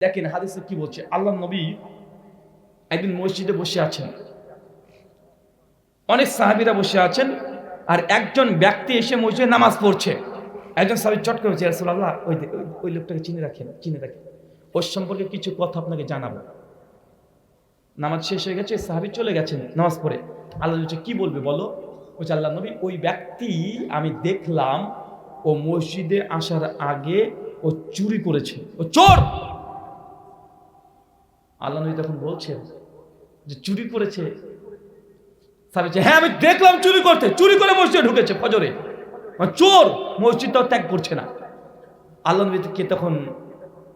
দেখেন হাদিসে কি বলছে? আল্লাহ নবী একদিন মসজিদে বসে আছেন। অনেক সাহাবীরা বসে আছেন আর একজন ব্যক্তি এসে মসজিদে নামাজ পড়ছে। একজন সাহাবী চট করে বলছে রাসূলুল্লাহ, ওই ওই- ওই লোকটাকে চিনে রাখেন চিনে রাখেন। ওর সম্পর্কে কিছু কথা আপনাকে জানাব। নামাজ শেষ হয়ে গেছে, সাহাবী চলে গেছেন নামাজ পড়ে। আল্লাহ বলছে, কি বলবে বলো? বলছে আল্লাহ নবী, ওই ব্যক্তি আমি দেখলাম ও মসজিদে আসার আগে ও চুরি করেছে। ও চোর! আল্লাহ নবী তখন বলছেন যে চুরি করেছে। সাহাবী হ্যাঁ আমি দেখলাম চুরি করতে। চুরি করে মসজিদে ঢুকেছে ফজরে। মানে চোর মসজিদটাও ত্যাগ করছে না। আল্লাহ নবীকে তখন,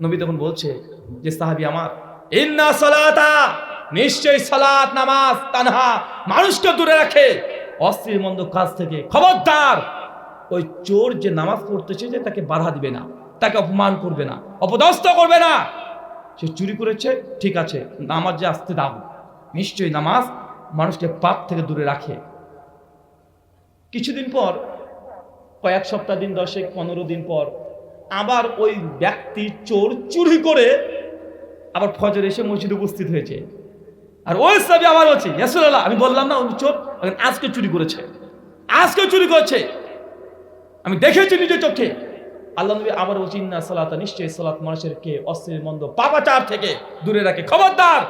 নবী তখন বলছে যে, সাহাবি আমার, ইন্না সালাতা, নিশ্চয়ই সালাত, নামাজ, তানহা, মানুষকে দূরে রাখে। অশ্লীল মন্দ কাজ থেকে খবরদার। ওই চোর যে নামাজ পড়তেছে যে তাকে বাধা দিবে না, তাকে অপমান করবে না, অপদস্থ করবে না। সে চুরি করেছে, ঠিক আছে, নামাজ যে আসতে দাও। নিশ্চয়ই নামাজ মানুষকে পাপ থেকে দূরে রাখে। কিছুদিন পর, কয়েক সপ্তাহ দিন, দশেক, পনেরো দিন পর, আবার ওই ব্যক্তি চোর চুরি করে আবার ফজর এসে মসজিদে উপস্থিত হয়েছে। আর ওই সাবি আবার বলছে ইয়াসুল্লাহ আমি বললাম না, উনি চোর আজকে চুরি করেছে। আজকে চুরি করেছে। আমি দেখেছি নিজের চোখে। আল্লাহ নবী আমার ইন্না সালাতা, নিশ্চয়ই সালাত মানুষের কে অস্থির, মন্দ, পাপাচার থেকে দূরে রাখে। খবরদার,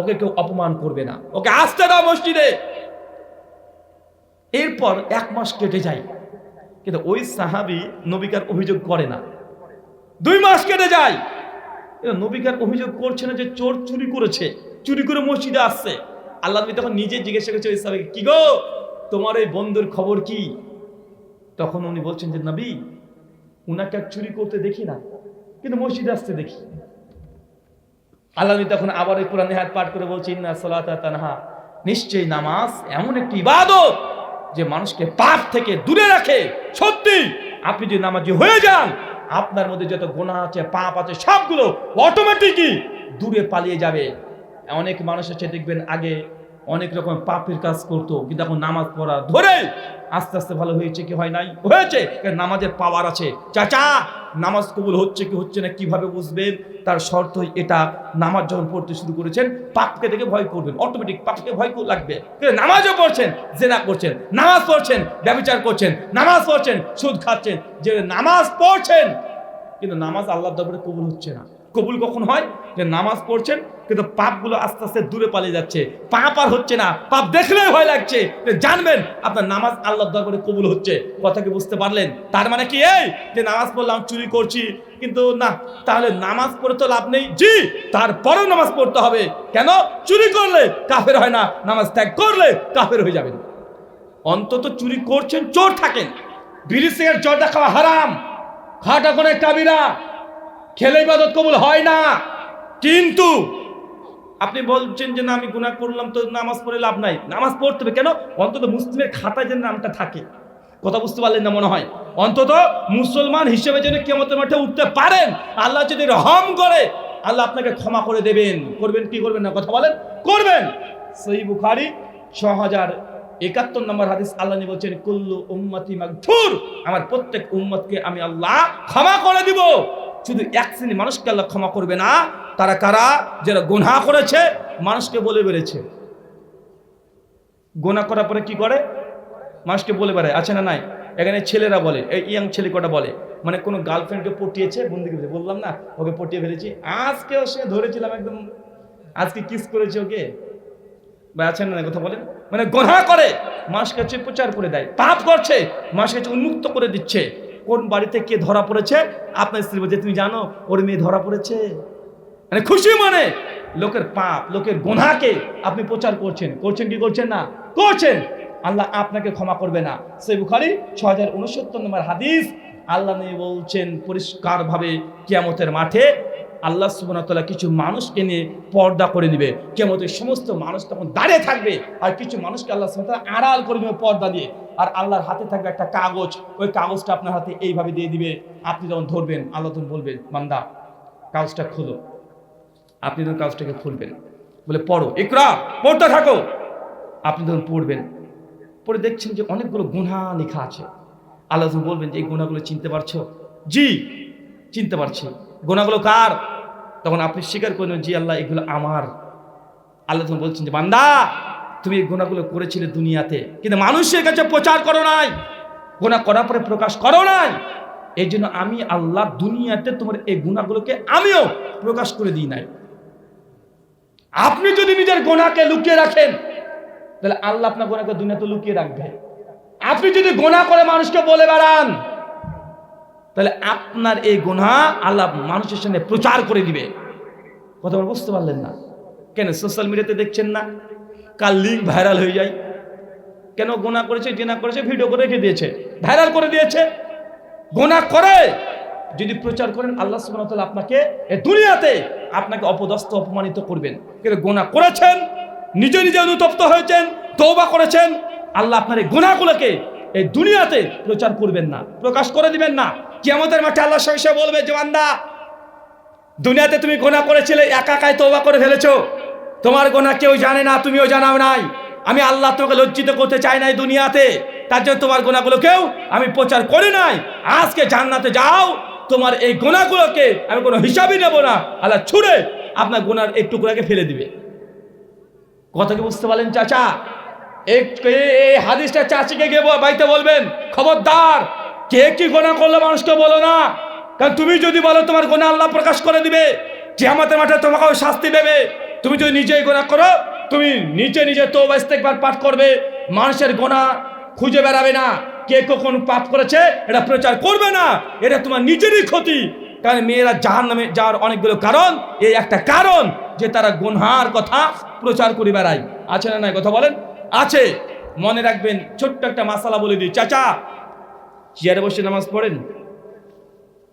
ওকে কেউ অপমান করবে না। ওকে আসতে দাও মসজিদে। এরপর এক মাস কেটে যায়। কিন্তু ওই সাহাবি নবিকার অভিযোগ করে না। দুই মাস কেটে যায়। নবিকার অভিযোগ করছে না যে চোর চুরি করেছে, চুরি করে মসজিদে আসছে। আল্লাহ নবী তখন নিজে জিজ্ঞাসা করছে, ওই সাহাবিকে কি গো? তোমার এই বন্ধুর খবর কি? তখন উনি বলছেন যে, নবী উনাকে আর চুরি করতে দেখি না, কিন্তু মসজিদে আসতে দেখি। আল্লাহ তখন আবার এই কোরআনে হাত পাঠ করে বলছে, ইন্না সালাতা তানহা। নিশ্চয়ই নামাজ এমন একটি ইবাদত যে মানুষকে পাপ থেকে দূরে রাখে। সত্যি, আপনি যদি নামাজি হয়ে যান, আপনার মধ্যে যত গোনা আছে, পাপ আছে, সবগুলো অটোমেটিকই দূরে পালিয়ে যাবে। অনেক মানুষ আছে দেখবেন আগে অনেক রকম পাপের কাজ করতো কিন্তু এখন নামাজ পড়া ধরে। আস্তে আস্তে ভালো হয়েছে কি হয় নাই? হয়েছে। নামাজের পাওয়ার আছে? চাচা নামাজ কবুল হচ্ছে কি হচ্ছে না কীভাবে বুঝবেন? তার শর্ত এটা নামাজ যখন পড়তে শুরু করেছেন পাপকে দেখে ভয় করবেন অটোমেটিক পাপকে ভয় কর- লাগবে। নামাজও পড়ছেন জেনা করছেন নামাজ পড়ছেন ব্যবচার করছেন নামাজ পড়ছেন সুদ খাচ্ছেন যে নামাজ পড়ছেন কিন্তু নামাজ আল্লাহ দরবারে কবুল হচ্ছে না। কবুল কখন হয়? যে নামাজ পড়ছেন, কিন্তু পাপগুলো আস্তে আস্তে দূরে পালিয়ে যাচ্ছে। পাপ আর হচ্ছে না, পাপ দেখলেই ভয় লাগছে। জানবেন, আপনার নামাজ আল্লাহর দরবারে কবুল হচ্ছে। কথা কি বুঝতে পারলেন? তার মানে কি এই? যে নামাজ পড়লাম, চুরি করছি। কিন্তু না, তাহলে নামাজ পড়ে তো লাভ নেই। জি, তারপরেও নামাজ পড়তে হবে। কেন? চুরি করলে কাফের হয় না। নামাজ ত্যাগ করলে কাফের হয়ে যাবেন। অন্তত চুরি করছেন, চোর থাকেন। বিড়ি সিগারেট, জর্দা খাওয়া হারাম। খাটা করে কাবিরা। খেলে ইবাদত কবুল হয় না। কিন্তু আপনি বলছেন যে না, আমি গুনাহ করলাম তো নামাজ পড়ে লাভ নাই। নামাজ পড়তে হবে কেন? অন্তত মুসলিমের খাতায় যেন নামটা থাকে। কথা বুঝতে পারলেন না মনে হয়? অন্তত মুসলমান হিসেবে যেন কেমতের মাঠে উঠতে পারেন। আল্লাহ যদি রহম করে, আল্লাহ আপনাকে ক্ষমা করে দেবেন। করবেন কি করবেন না? কথা বলেন। করবেন। সেই বুখারি ছ হাজার একাত্তর নম্বর হাদিস। আল্লাহ বলছেন, কুল্লু উম্মতি মাগফুর। আমার প্রত্যেক উম্মতকে আমি আল্লাহ ক্ষমা করে দিব। শুধু এক শ্রেণি মানুষকে আল্লাহ ক্ষমা করবে না, তারা কারা? যারা গোনা করেছে, মানুষকে বলে বেড়েছে। গোনা করার পরে কি করে? মানুষকে বলে বেড়ায়। আছে না নাই? এখানে ছেলেরা বলে, এই ইয়াং ছেলে কটা বলে মানে কোনো গার্লফ্রেন্ডকে পটিয়েছে বন্ধুকে বললাম না, ওকে পটিয়ে ফেলেছি। আজকেও সে ধরেছিলাম একদম, আজকে কিস করেছে ওকে। বা আছেন না কথা বলেন? মানে গোনা করে মানুষের কাছে প্রচার করে দেয়, পাপ করছে মানুষের কাছে উন্মুক্ত করে দিচ্ছে। কোন বাড়িতে কে ধরা পড়েছে? আপনার স্ত্রী বলছে, তুমি জানো, ওর মেয়ে ধরা পড়েছে। মানে খুশি মানে? লোকের পাপ, লোকের গোনাকে আপনি প্রচার করছেন। করছেন কি করছেন না? করছেন। আল্লাহ আপনাকে ক্ষমা করবে না। সে বুখারি ছ হাজার উনসত্তর নম্বর হাদিস। আল্লাহ বলছেন, পরিষ্কারভাবে কিয়ামতের মাঠে আল্লাহ সুবনাতলা কিছু মানুষকে নিয়ে পর্দা করে দিবে কেমতের সমস্ত মানুষ তখন দাঁড়িয়ে থাকবে আর কিছু মানুষকে আল্লাহ সুবনাতলা আড়াল করে দেবে পর্দা দিয়ে। আর আল্লাহর হাতে থাকবে একটা কাগজ, ওই কাগজটা আপনার হাতে এইভাবে দিয়ে দিবে। আপনি যখন ধরবেন, আল্লাহ তখন বলবেন মান্দা কাগজটা খুলো। আপনি তখন কাগজটাকে খুলবেন, বলে, পড়ো, ইকরা, পড়তে থাকো। আপনি তখন পড়বেন, পড়ে দেখছেন যে অনেকগুলো গুণা লেখা আছে। আল্লাহ বলবেন যে এই গুণাগুলো চিনতে পারছ? জি। চিনতে পারছি। গোনাগুলো কার? তখন আপনি স্বীকার করলেন জি আল্লাহ, এগুলো আমার। আল্লাহ তখন বলছেন যে, বান্দা, তুমি এই গোনাগুলো করেছিলে দুনিয়াতে, কিন্তু মানুষের কাছে প্রচার করো নাই গোনা করার পরে প্রকাশ করো নাই। এই জন্য আমি আল্লাহ দুনিয়াতে তোমার এই গুণাগুলোকে আমিও প্রকাশ করে দিই নাই। আপনি যদি নিজের গোনাকে লুকিয়ে রাখেন, তাহলে আল্লাহ আপনার গোনাকে দুনিয়াতে লুকিয়ে রাখবে। আপনি যদি গোনা করে মানুষকে বলে বেড়ান তাহলে আপনার এই গুনাহ আল্লাহ মানুষের সামনে প্রচার করে দিবে। কথা বুঝতে পারলেন না? কেন সোশ্যাল মিডিয়াতে দেখছেন না? কার লিঙ্ক ভাইরাল হয়ে যায়? কেন গোনা করেছে জেনা করেছে ভিডিও করে রেখে দিয়েছে। ভাইরাল করে দিয়েছে। গোনা করে। যদি প্রচার করেন, আল্লাহ তাআলা আপনাকে এ দুনিয়াতে আপনাকে অপদস্থ, অপমানিত করবেন। কিন্তু গোনা করেছেন, নিজে নিজে অনুতপ্ত হয়েছেন, তওবা করেছেন, আল্লাহ আপনার এই গোনাগুলোকে এই দুনিয়াতে প্রচার করবেন না, প্রকাশ করে দিবেন না। কিয়ামতের মাঠে আল্লাহ সহিসে বলবে যে বান্দা দুনিয়াতে তুমি গোনা করেছিলে একা একাই তওবা করে ফেলেছ। তোমার গোনা কেউ জানে না, তুমিও জানাও নাই। আমি আল্লাহ তোমাকে লজ্জিত করতে চাই নাই দুনিয়াতে। তার জন্য তোমার গোনাগুলো কেউ আমি প্রচার করি নাই। আজকে জান্নাতে যাও। তোমার এই গোনাগুলোকে আমি কোনো হিসাবই নেব না। আল্লাহ ছুড়ে আপনার গোনার এই টুকরাকে ফেলে দিবে। কথা কি বুঝতে পারলেন, চাচা? এই হাদিসটা চাচিকে গিয়ে বাড়িতে বলবেন। খবরদার কে কি গোনা করল মানুষকে বলো না। কারণ তুমি যদি বলো, তোমার গোনা আল্লাহ প্রকাশ করে দিবে। কিয়ামতের মাঠে তোমাকেও শাস্তি দেবে। তুমি যদি নিজেই গোনা করো, তুমি নিজে নিজে তো ইস্তেকবার পাঠ করবে। মানুষের গোনা খুঁজে বেড়াবে না। কে কখন পাপ করেছে, এটা প্রচার করবে না। এটা তোমার নিজেরই ক্ষতি। কারণ মেয়েরা জাহান নামে যাওয়ার অনেকগুলো কারণ, এই একটা কারণ যে তারা গুনহার কথা প্রচার করে বেড়ায়। আছে না নাই, কথা বলেন? আছে। মনে রাখবেন, ছোট্ট একটা মাসালা বলে দিই। চাচা চেয়ারে বসে নামাজ পড়েন?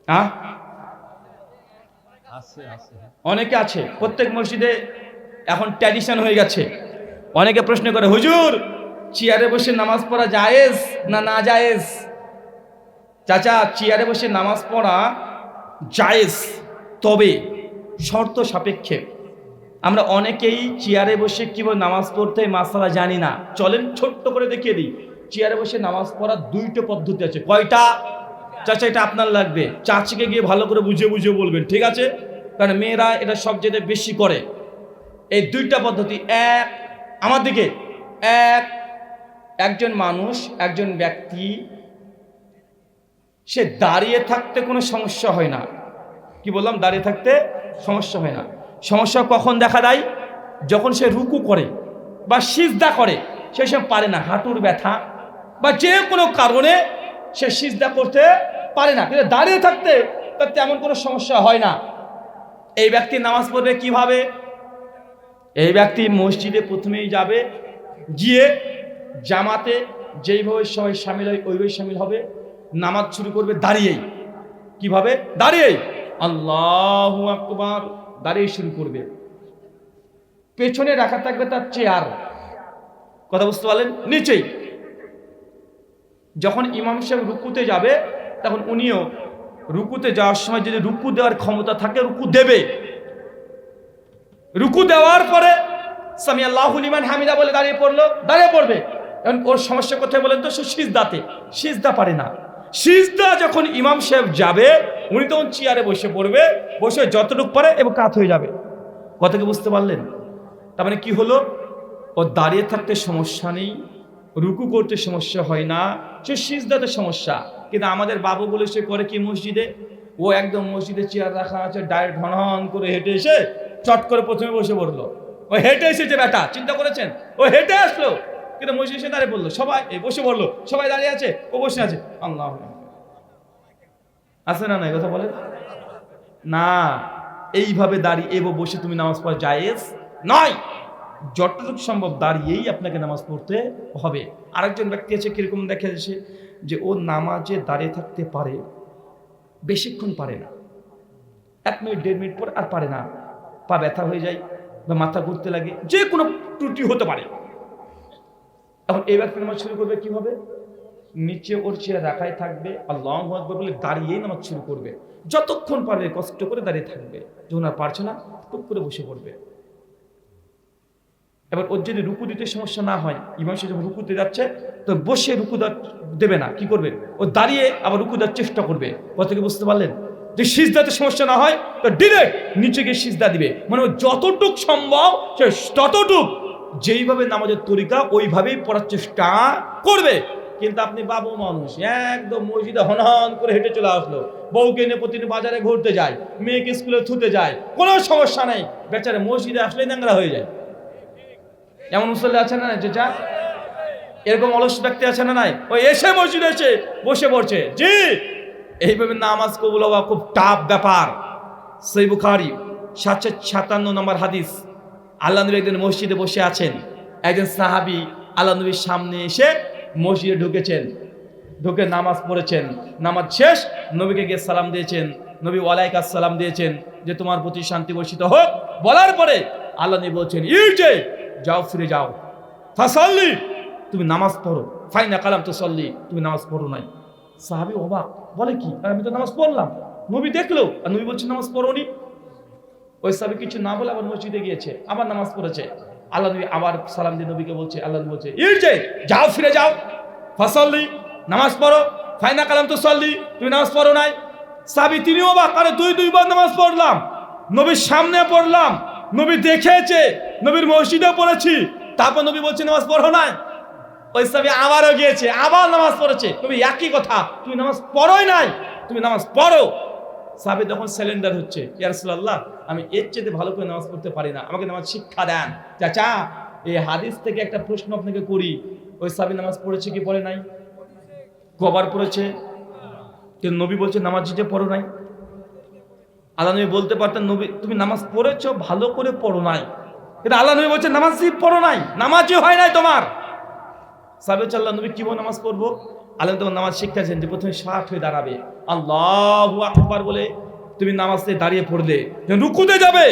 হ্যাঁ? অনেকে আছে প্রত্যেক মসজিদে এখন ট্র্যাডিশন হয়ে গেছে। অনেকে প্রশ্ন করে হুজুর চেয়ারে বসে নামাজ পড়া জায়েজ না না জায়েজ? চাচা চেয়ারে বসে নামাজ পড়া জায়েজ তবে শর্ত সাপেক্ষে। আমরা অনেকেই চেয়ারে বসে কীভাবে নামাজ পড়তে মাসালা জানি না। চলেন ছোট্ট করে দেখিয়ে দিই। চেয়ারে বসে নামাজ পড়ার দুইটা পদ্ধতি আছে। কয়টা? চাচা, এটা আপনার লাগবে। চাচিকে গিয়ে ভালো করে বুঝিয়ে বুঝিয়ে বলবেন, ঠিক আছে? কারণ মেয়েরা এটা সবচেয়ে বেশি করে। এই দুইটা পদ্ধতি, এক, আমার দিকে, এক, একজন মানুষ, একজন ব্যক্তি, সে দাঁড়িয়ে থাকতে কোনো সমস্যা হয় না। কি বললাম? দাঁড়িয়ে থাকতে সমস্যা হয় না। সমস্যা কখন দেখা দেয়? যখন সে রুকু করে বা সিজদা করে সে সব পারে না। হাঁটুর ব্যথা বা যে কোনো কারণে সে সিজদা করতে পারে না। কিন্তু দাঁড়িয়ে থাকতে তার তেমন কোনো সমস্যা হয় না। এই ব্যক্তি নামাজ পড়বে কীভাবে? এই ব্যক্তি মসজিদে প্রথমেই যাবে, গিয়ে জামাতে যেইভাবে সবাই সামিল হয়, ওইভাবে সামিল হবে। নামাজ শুরু করবে দাঁড়িয়েই। কীভাবে? দাঁড়িয়েই। আল্লাহ আকবার দাঁড়িয়ে শুরু করবে। পেছনে রাখা থাকবে তার চেয়ার। কথা বুঝতে পারলেন? নিচেই। যখন ইমাম সাহেব রুকুতে যাবে, তখন উনিও রুকুতে যাওয়ার সময় যদি রুকু দেওয়ার ক্ষমতা থাকে, রুকু দেবে। রুকু দেওয়ার পরে সামি আল্লাহুল ইমান হামিদা বলে দাঁড়িয়ে পড়ল, দাঁড়িয়ে পড়বে। এখন ওর সমস্যা কোথায় বলেন তো? সে সিজদাতে। সিজদা পারে না। সিজদা যখন ইমাম সাহেব যাবে, উনি তখন চেয়ারে বসে পড়বে, বসে যতটুকু পারে এবং কাত হয়ে যাবে। কথা কি বুঝতে পারলেন? তার মানে কি হলো? ও দাঁড়িয়ে থাকতে সমস্যা নেই। রুকু করতে সমস্যা হয় না, সে সিজদাতে সমস্যা। কিন্তু আমাদের বাবু বলে সে করে কি মসজিদে? ও একদম মসজিদে চেয়ার রাখা আছে, ডাইরেক্ট ঘন করে হেঁটে এসে চট করে প্রথমে বসে পড়ল। ও হেঁটে এসেছে বেটা, চিন্তা করেছেন? ও হেঁটে আসলো। কিন্তু মসজিদ এসে দাঁড়িয়ে পড়ল। সবাই বসে পড়ল। সবাই দাঁড়িয়ে আছে, ও বসে আছে। আল্লাহ আছে না না কথা বলে না, এইভাবে দাঁড়িয়ে এবার বসে তুমি নামাজ পড়া জায়েজ নয়। যতটুকু সম্ভব দাঁড়িয়েই আপনাকে নামাজ পড়তে হবে। আরেকজন ব্যক্তি আছে কীরকম দেখা যাচ্ছে যে ও নামাজে দাঁড়িয়ে থাকতে পারে, বেশিক্ষণ পারে না। এক মিনিট, দেড় মিনিট পর আর পারে না। পা ব্যথা হয়ে যায় বা মাথা ঘুরতে লাগে, যে কোনো ত্রুটি হতে পারে। এখন এই ব্যক্তি নামাজ শুরু করবে কীভাবে? নিচে ওর চেয়ার রাখাই থাকবে আর আল্লাহ আকবর বলে দাঁড়িয়েই নামাজ শুরু করবে। যতক্ষণ পারবে কষ্ট করে দাঁড়িয়ে থাকবে। যখন আর পারছে না, টুক করে বসে পড়বে। এবার ওর যদি রুকু দিতে সমস্যা না হয়, ইমাম সাহেব যখন রুকুতে যাচ্ছে, তো বসে রুকু দেবে না, কি করবে? ও দাঁড়িয়ে আবার রুকু দেওয়ার চেষ্টা করবে। কথা কি বুঝতে পারলেন? যে সিজদাতে সমস্যা না হয়, তো ডিরেক্ট নিচে গিয়ে সিজদা দিবে। মানে যতটুক সম্ভব, সে ততটুক, যেইভাবে নামাজের তরিকা, ওইভাবেই পড়ার চেষ্টা করবে। কিন্তু আপনি বাবু মানুষ, একদম মসজিদে হনহন করে হেঁটে চলে আসলো। বউকে নিয়ে প্রতিদিন বাজারে ঘুরতে যায়, মেয়েকে স্কুলে থুতে যায়, কোনো সমস্যা নেই। বেচারে মসজিদে আসলেই ন্যাংরা হয়ে যায়। এমন মুসল্লি আছে না যে যা এরকম অলস ব্যক্তি আছে না নাই? ওই এসে মসজিদে এসে বসে পড়ছে। জি, এইভাবে নামাজ কবুল হওয়া খুব টাফ ব্যাপার। সেই বুখারি, সাতশো সাতান্ন নম্বর হাদিস। আল্লাহ নবী একদিন মসজিদে বসে আছেন। একজন সাহাবি আল্লাহ নবীর সামনে এসে মসজিদে ঢুকেছেন। ঢুকে নামাজ পড়েছেন। নামাজ শেষ, নবীকে গিয়ে সালাম দিয়েছেন। নবী ওয়ালাইকা সালাম দিয়েছেন যে তোমার প্রতি শান্তি বর্ষিত হোক। বলার পরে আল্লাহ নবী বলছেন যে যাও, ফিরে যাও। ফাসাল্লি! তুমি নামাজ পড়ো। ফাইনা কালাম তো সল্লি তুমি নামাজ পড়ো নাই। সাহাবি অবাক, বলে কি? আমি তো নামাজ পড়লাম। নবী দেখল, আর নবী বলছে, নামাজ পড়োনি। ওই সাহাবি কিছু না বলে আবার মসজিদে গিয়েছে, আবার নামাজ পড়েছে। আল্লাহ নবী আবার সালাম দিয়ে নবীকে বলছে, আল্লাহ বলছে ইর যে, যাও, ফিরে যাও। ফাসাল্লি, নামাজ পড়ো। ফাইনা কালাম তো সল্লি তুমি নামাজ পড়ো নাই। সাহাবি তিনি অবাক, আরে, দুই, দুইবার নামাজ পড়লাম। নবীর সামনে পড়লাম। নবী দেখেছে, নবীর মসজিদে পড়েছি। তারপর নবী বলছে, নামাজ পড়ো নাই? ওই সাহাবি আবারও গিয়েছে, আবার নামাজ পড়েছে। তুমি একই কথা, তুমি নামাজ পড়োই নাই, তুমি নামাজ পড়ো। সাহাবি তখন সিলিন্ডার হচ্ছে ইয়ারসুল্লাহ আমি এর চেয়ে ভালো করে নামাজ পড়তে পারি না, আমাকে নামাজ শিক্ষা দেন। চাচা, এই হাদিস থেকে একটা প্রশ্ন আপনাকে করি, ওই সাহাবি নামাজ পড়েছে কি পড়ে নাই? কবার পড়েছে? নবী বলছে, নামাজ যে পড়ো নাই। আল্লাহ নবী বলতে পারতেন, নবী, তুমি নামাজ পড়েছ, ভালো করে পড়ো নাই। কিন্তু আল্লাহ নবী বলছে নামাজ পড়ো নাই, নামাজই হয় নাই তোমার। সাবে আল্লাহ নবী কি বলে নামাজ পড়ব? আল্লাহ তোমার নামাজ শিক্ষাছেন যে প্রথমে ষাট হয়ে দাঁড়াবে। আল্লাহ আকবার বলে, তুমি নামাজে দাঁড়িয়ে পড়লে রুকুতে যাবে।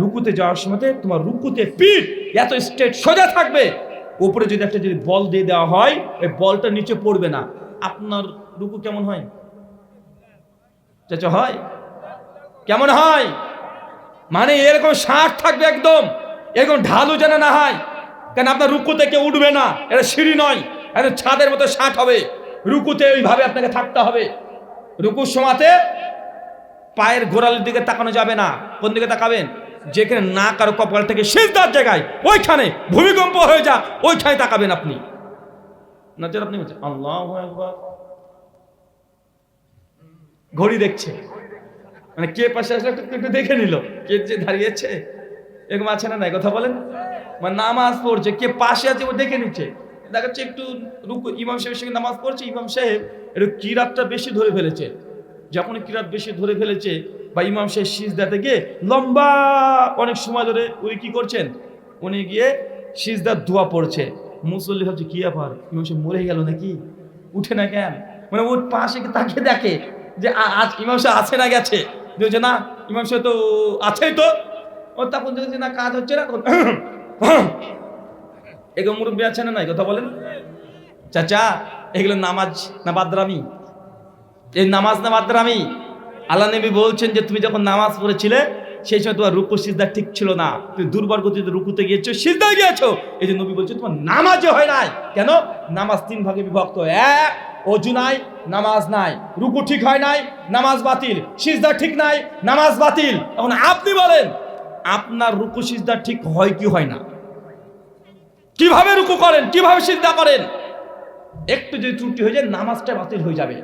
রুকুতে যাওয়ার সময় তোমার রুকুতে পিঠ এত স্ট্রেট সোজা থাকবে। উপরে যদি একটা যদি বল দিয়ে দেওয়া হয়, ওই বলটা নিচে পড়বে না। আপনার রুকু কেমন হয়? চাচা, হয়? কেমন হয়? মানে এরকম ষাট থাকবে একদম, এরকম ঢালু যেন না হয়। কেন আপনার রুকুতে কেউ উঠবে না, এটা সিঁড়ি নয় এটা ছাদের মতো ষাট হবে। রুকুতে ওইভাবে আপনাকে থাকতে হবে। রুকুর সমাতে পায়ের গোড়ালির দিকে তাকানো যাবে না। কোন দিকে তাকাবেন? যেখানে না কারও কপাল থেকে শেষদার জায়গায়, ওইখানে, ভূমিকম্প হয়ে যা ওইখানে তাকাবেন আপনি। আপনি আল্লাহ ঘড়ি দেখছে। মানে কে পাশে আসলে একটু দেখে নিল। কে যে দাঁড়িয়েছে? এরকম আছে না নাই? কথা বলেন। মানে নামাজ পড়ছে। কে পাশে আছে ও দেখে নিচ্ছে। দেখা যাচ্ছে একটু রুকু ইমাম সাহেবের সঙ্গে নামাজ পড়ছে। ইমাম সাহেব একটু কিরাতটা বেশি ধরে ফেলেছে। যখন কিরাত বেশি ধরে ফেলেছে বা ইমাম সাহেব শীষ দিতে গিয়ে লম্বা অনেক সময় ধরে উনি কি করছেন? উনি গিয়ে সিজদার ধোয়া পড়ছে। মুসল্লি ভাবছে, কি ব্যাপার? ইমাম সাহেব মরে গেল নাকি? উঠে না কেন? মানে ওর পাশে তাকে দেখে যে আজ ইমাম সাহেব আছে না গেছে? বলছে না, ইমাম সাহেব তো আছেই তো। ও তখন দেখছে না কাজ হচ্ছে না এগুলো মুরব্বী আছে না নাই, কথা বলেন। চাচা, এগুলো নামাজ না বাদরামি? এই নামাজ না বাদরামি? আল্লাহ নবী বলছেন যে তুমি যখন নামাজ পড়েছিলে, সেই সময় তোমার রুকু, সিজদা ঠিক ছিল না। তুমি দুর্বল গতিতে রুকুতে গিয়েছো সিজদা গিয়েছো। এই যে নবী বলছে তোমার নামাজে হয় নাই। কেন? নামাজ তিন ভাগে বিভক্ত। এক, অজু নাই নামাজ নাই, রুকু ঠিক হয় নাই, নামাজ বাতিল, সিজদা ঠিক নাই, নামাজ বাতিল। এখন আপনি বলেন, আপনার রুকু, সিজদা ঠিক হয় কি হয় না? কীভাবে রুকু করেন, কীভাবে সিজদা করেন? একটু যদি ত্রুটি হয়ে যায়, নামাজটা বাতিল হয়ে যাবে।